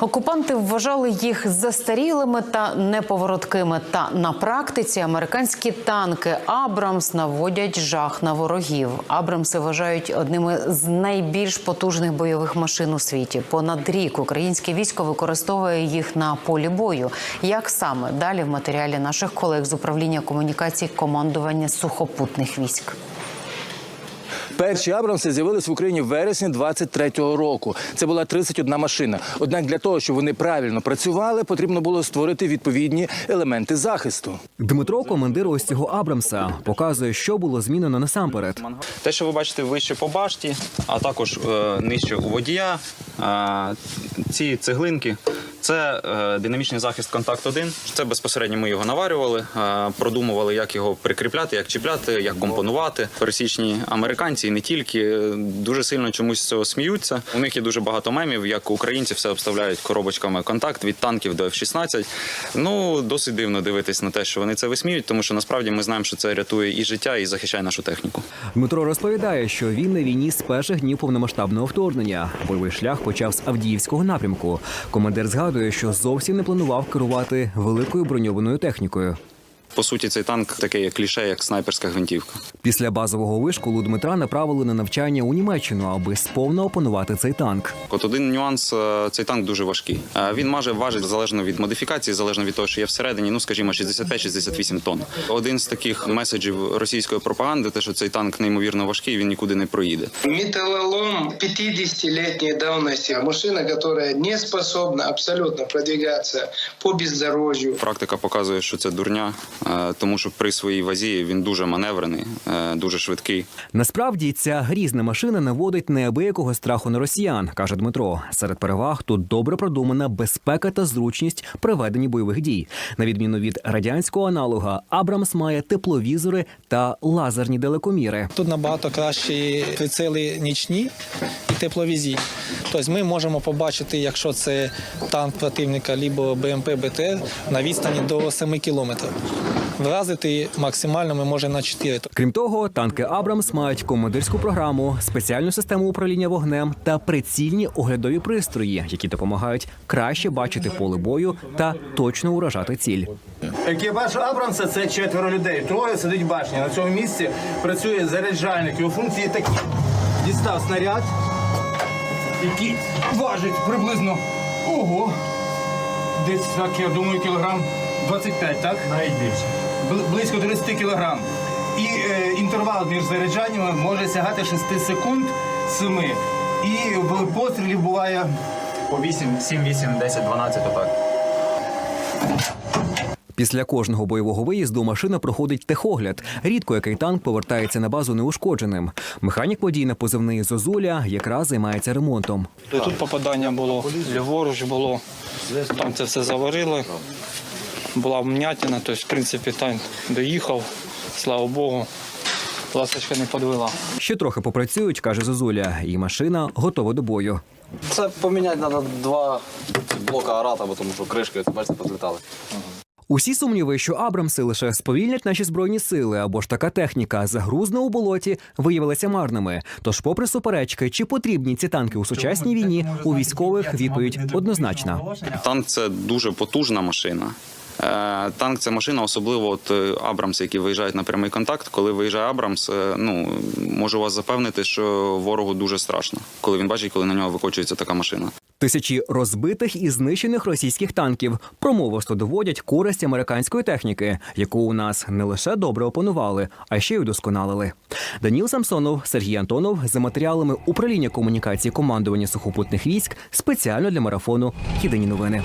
Окупанти вважали їх застарілими та неповороткими. Та на практиці американські танки Абрамс наводять жах на ворогів. Абрамси вважають одними з найбільш потужних бойових машин у світі. Понад рік українське військо використовує їх на полі бою. Як саме далі в матеріалі наших колег з управління комунікацій командування сухопутних військ. Перші Абрамси з'явились в Україні в вересні 23-го року. Це була 31 машина. Однак для того, щоб вони правильно працювали, потрібно було створити відповідні елементи захисту. Дмитро, командир ось цього Абрамса, показує, що було змінено насамперед. Те, що ви бачите вище по башті, а також е, нижче у водія, е, ці цеглинки. Це е, динамічний захист контакт 1 Це безпосередньо ми його наварювали, е, продумували, як його прикріпляти, як чіпляти, як компонувати. Пересічні американці і не тільки е, дуже сильно чомусь з цього сміються. У них є дуже багато мемів, як українці все обставляють коробочками контакт від танків до F-16. Ну досить дивно дивитись на те, що вони це висміють, тому що насправді ми знаємо, що це рятує і життя, і захищає нашу техніку. Дмитро розповідає, що він на війні з перших днів повномасштабного вторгнення. Бойовий шлях почав з Авдіївського напрямку. Командир згадує, що зовсім не планував керувати великою броньованою технікою. По суті, цей танк таке як кліше, як снайперська гвинтівка. Після базового вишколу Дмитра направили на навчання у Німеччину, аби сповна опанувати цей танк. От один нюанс: е, цей танк дуже важкий. Е, Він може важить залежно від модифікації, залежно від того, що є всередині. Ну скажімо, 65-68 тонн. Один з таких меседжів російської пропаганди, те, що цей танк неймовірно важкий, він нікуди не проїде. Металлолом 50-летней давности. Машина, которая не способна абсолютно продвигаться по бездорожью. Практика показує, що це дурня, тому що при своїй вазі він дуже маневрений, е, дуже швидкий. Насправді ця грізна машина наводить неабиякого страху на росіян, каже Дмитро. Серед переваг тут добре продумана безпека та зручність при веденні бойових дій. На відміну від радянського аналога, Абрамс має тепловізори та лазерні далекоміри. Тут набагато кращі прицели нічні і тепловізійні. Тобто ми можемо побачити, якщо це танк противника або БМП БТР на відстані до 7 кілометрів. Вразити максимально ми можемо на 4. Крім того, танки Абрамс мають командирську програму, спеціальну систему управління вогнем та прицільні оглядові пристрої, які допомагають краще бачити поле бою та точно уражати ціль. Екіпаж Абрамса це четверо людей. Троє сидить в башні. На цьому місці працює заряджальник. Його функції такі. Дістав снаряд, який важить приблизно ого. Десь так, я думаю, кілограм 25, так? Навіть більше. Близько 30 кілограм. І е, інтервал між заряджаннями може сягати 6 секунд 7. І в пострілів буває По 8, 7, 8, 10, 12, отак. Після кожного бойового виїзду машина проходить техогляд. Рідко який танк повертається на базу неушкодженим. Механік водій на позивний Зозуля якраз займається ремонтом. Тут попадання було ліворуч, було там це все заварили. Була вм'ятина, тобто, в принципі, танк доїхав, слава Богу. Ласточка не підвела. Ще трохи попрацюють, каже Зозуля, і машина готова до бою. Це поміняти треба два блока арата, бо тому що кришки, бачите, позлітали. Усі сумніви, що Абрамси лише сповільнять наші збройні сили або ж така техніка загрузна у болоті, виявилися марними. Тож, попри суперечки, чи потрібні ці танки у сучасній війні, у військових відповідь однозначна. Танк це дуже потужна машина. Е, Танк це машина, особливо от е, Абрамс, які виїжджають на прямий контакт. Коли виїжджає Абрамс, е, ну можу вас запевнити, що ворогу дуже страшно, коли він бачить, коли на нього викочується така машина. Тисячі розбитих і знищених російських танків промовисто доводять користь американської техніки, яку у нас не лише добре опанували, а ще й удосконалили. Даніл Самсонов, Сергій Антонов за матеріалами управління комунікації командування сухопутних військ спеціально для марафону Єдині новини.